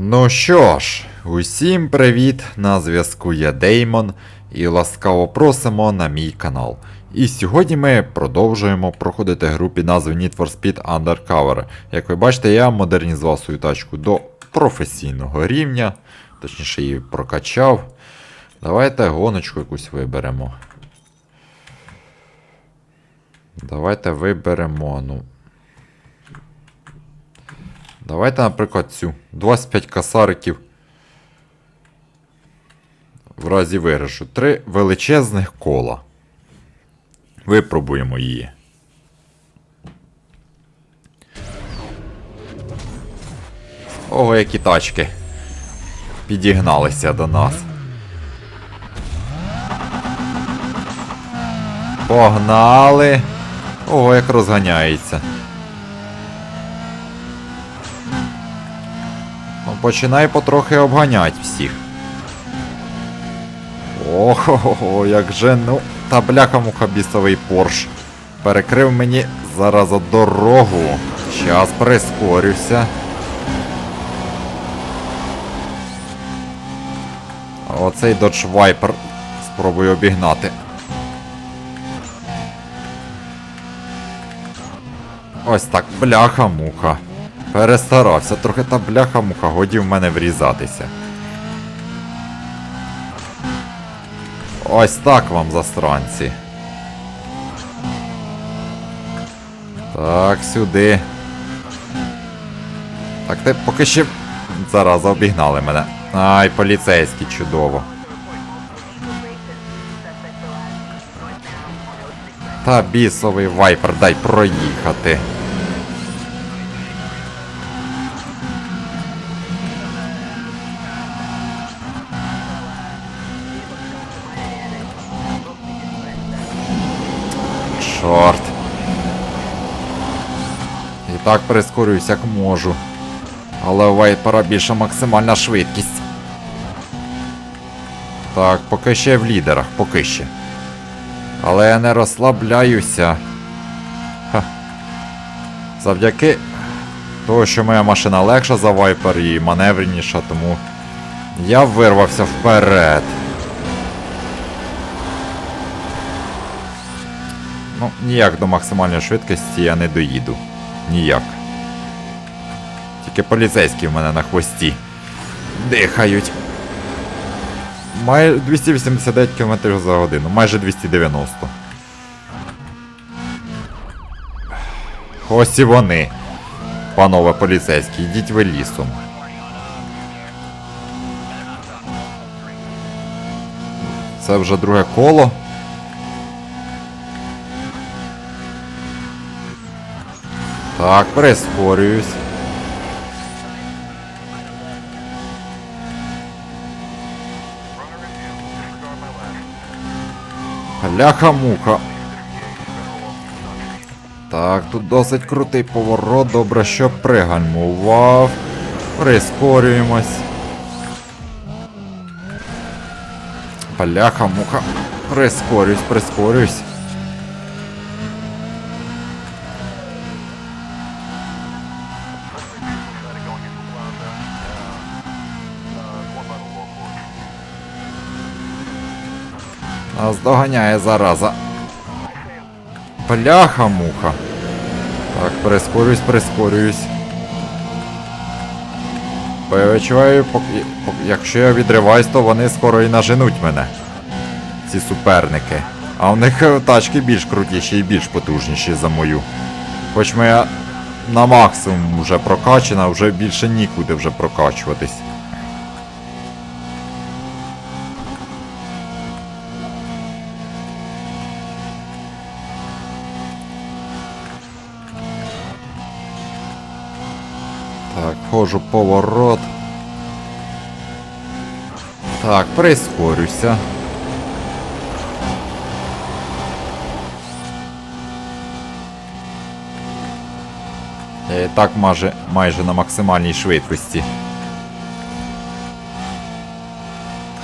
Ну що ж, усім привіт! На зв'язку я Деймон і ласкаво просимо на мій канал. І сьогодні ми продовжуємо проходити гру під назвою Need for Speed Undercover. Як ви бачите, я модернізував свою тачку до професійного рівня, точніше її прокачав. Давайте гоночку якусь виберемо. Давайте виберемо, ну. Давайте, наприклад, цю. 25 касариків. В разі виграшу. Три величезних кола. Випробуємо її. Ого, які тачки. Підігналися до нас. Погнали. Ого, як розганяється. Починай потрохи обганять всіх. Ого, як же, ну, та бляха муха бісовий порш. Перекрив мені зараз дорогу. Щас прискорюся. Оцей Dodge Viper спробую обігнати. Ось так, бляха-муха. Перестарався, трохи та бляха-муха, годі в мене врізатися. Ось так вам застранці. Так, сюди. Так, ти поки ще. Зараз обігнали мене. Ай, поліцейський, чудово. Та бісовий вайпер, дай проїхати. Чорт. І так прискорююсь, як можу. Але у вайпера більша максимальна швидкість. Так, поки ще в лідерах, поки ще. Але я не розслабляюся. Ха. Завдяки того, що моя машина легша за вайпер і маневреніша, тому я вирвався вперед. Ну, ніяк до максимальної швидкості я не доїду. Ніяк. Тільки поліцейські в мене на хвості. Дихають. Май 289 км за годину, майже 290. Ось і вони. Панове поліцейські, йдіть ви лісом. Це вже друге коло. Так, прискорююсь. Ляха-муха. Так, тут досить крутий поворот, добре, що пригальмував. Прискорюємось. Бляха-муха. Прискорюсь, прискорюсь. Нас доганяє зараза. Бляха-муха. Так, прискорюсь, прискорююсь. Бо я відчуваю, якщо я відриваюсь, то вони скоро і наженуть мене. Ці суперники. А у них е, тачки більш крутіші і більш потужніші за мою. Хоч моя на максимум вже прокачана, вже більше нікуди вже прокачуватись. Так, входжу поворот. Так, прискорюся. Я і так майже, майже на максимальній швидкості.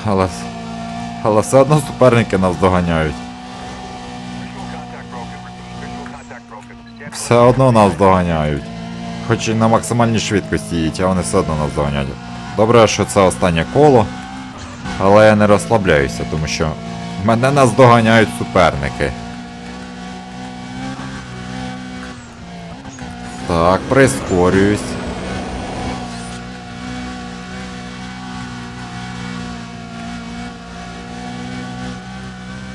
Але, але все одно суперники нас доганяють. Все одно нас доганяють. Хоч і на максимальній швидкості їдь, а вони все одно нас доганяють. Добре, що це останнє коло. Але я не розслабляюся, тому що мене наздоганяють суперники. Так, прискорююсь.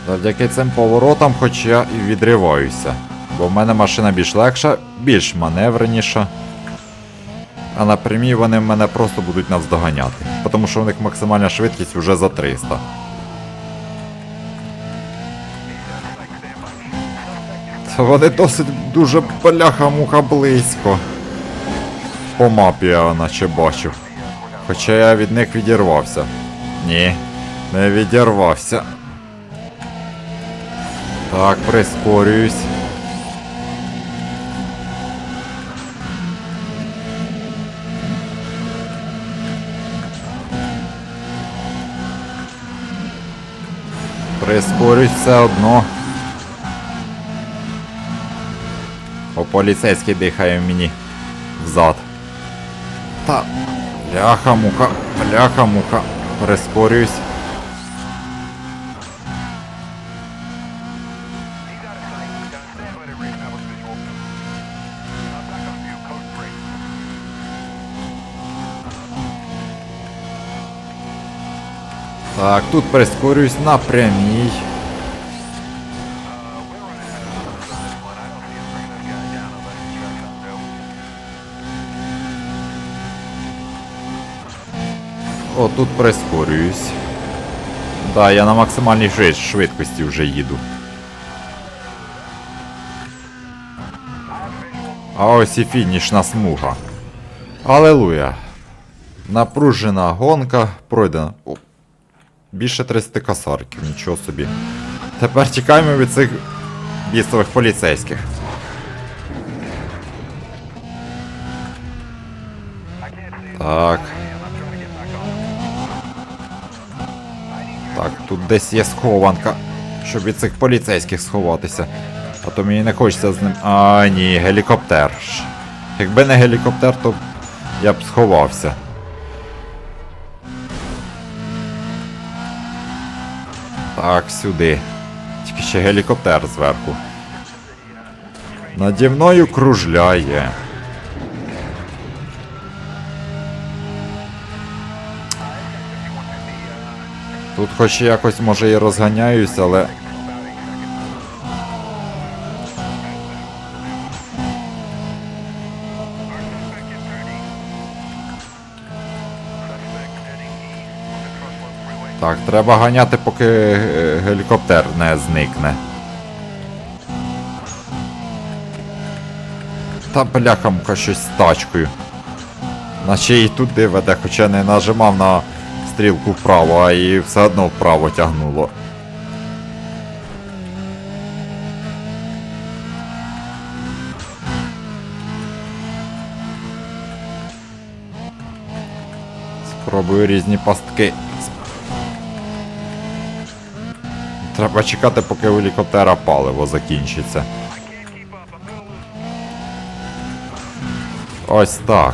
Завдяки цим поворотам, хоч я і відриваюся. Бо в мене машина більш легша, більш маневреніша. А на прямій вони мене просто будуть навздоганяти. Тому що у них максимальна швидкість вже за 300. Та вони досить дуже бляха-муха близько. По мапі я наче бачив. Хоча я від них відірвався. Ні, не відірвався. Так, прискорююсь. Прискорюсь все одно. О, поліцейський дихає мені взад. Та. Бляха-муха, бляха-муха. Прискорююсь. Так, тут прискорююсь на прямій. О, тут прискорююсь. Да, я на максимальній швидкості вже їду. А ось і фінішна смуга. Алелуя. Напружена гонка пройдена. Більше 30 косарків, нічого собі. Тепер тікаємо від цих бісових поліцейських. Так. Так, тут десь є схованка, щоб від цих поліцейських сховатися. А то мені не хочеться з ним. А, ні, гелікоптер. Якби не гелікоптер, то я б сховався. Так, сюди. Тільки ще гелікоптер зверху. Наді мною кружляє. Тут хоч якось може і розганяюсь, але. Так, треба ганяти, поки е, гелікоптер не зникне. Та бляхамка щось з тачкою. Наче і туди веде, хоча не нажимав на стрілку вправо, а і все одно вправо тягнуло. Спробую різні пастки. Треба чекати, поки у гелікоптера паливо закінчиться. Ось так.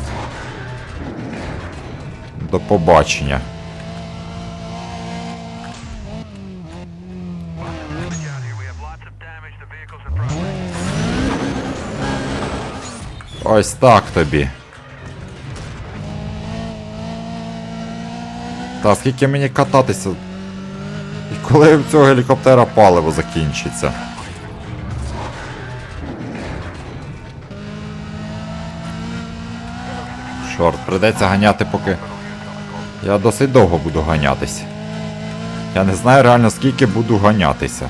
До побачення. Ось так тобі. Та скільки мені кататися? Коли в цього гелікоптера паливо закінчиться? Чорт, придеться ганяти, поки. Я досить довго буду ганятись. Я не знаю реально скільки буду ганятися.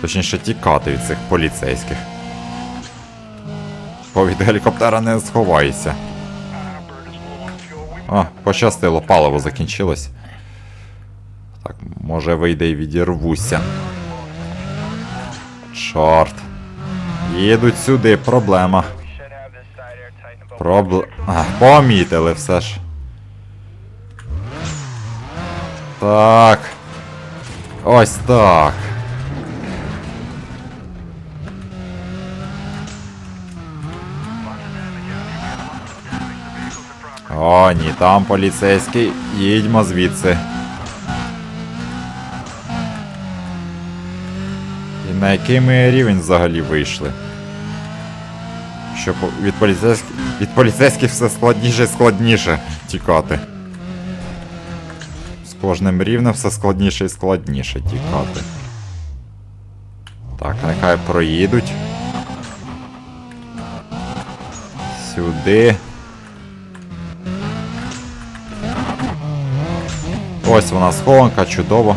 Точніше тікати від цих поліцейських. Бо від гелікоптера не сховаєшся. А, пощастило, паливо закінчилось. Так, може вийде і відірвуся. Чорт. Їдуть сюди, проблема. Пробл... А, помітили все ж. Так. Ось так. О, ні, там поліцейський. Їдьмо звідси. На який ми рівень взагалі вийшли? Що від поліцейських, від поліцейських все складніше і складніше тікати. З кожним рівнем все складніше і складніше тікати. Так, нехай проїдуть. Сюди. Ось вона схованка, чудово.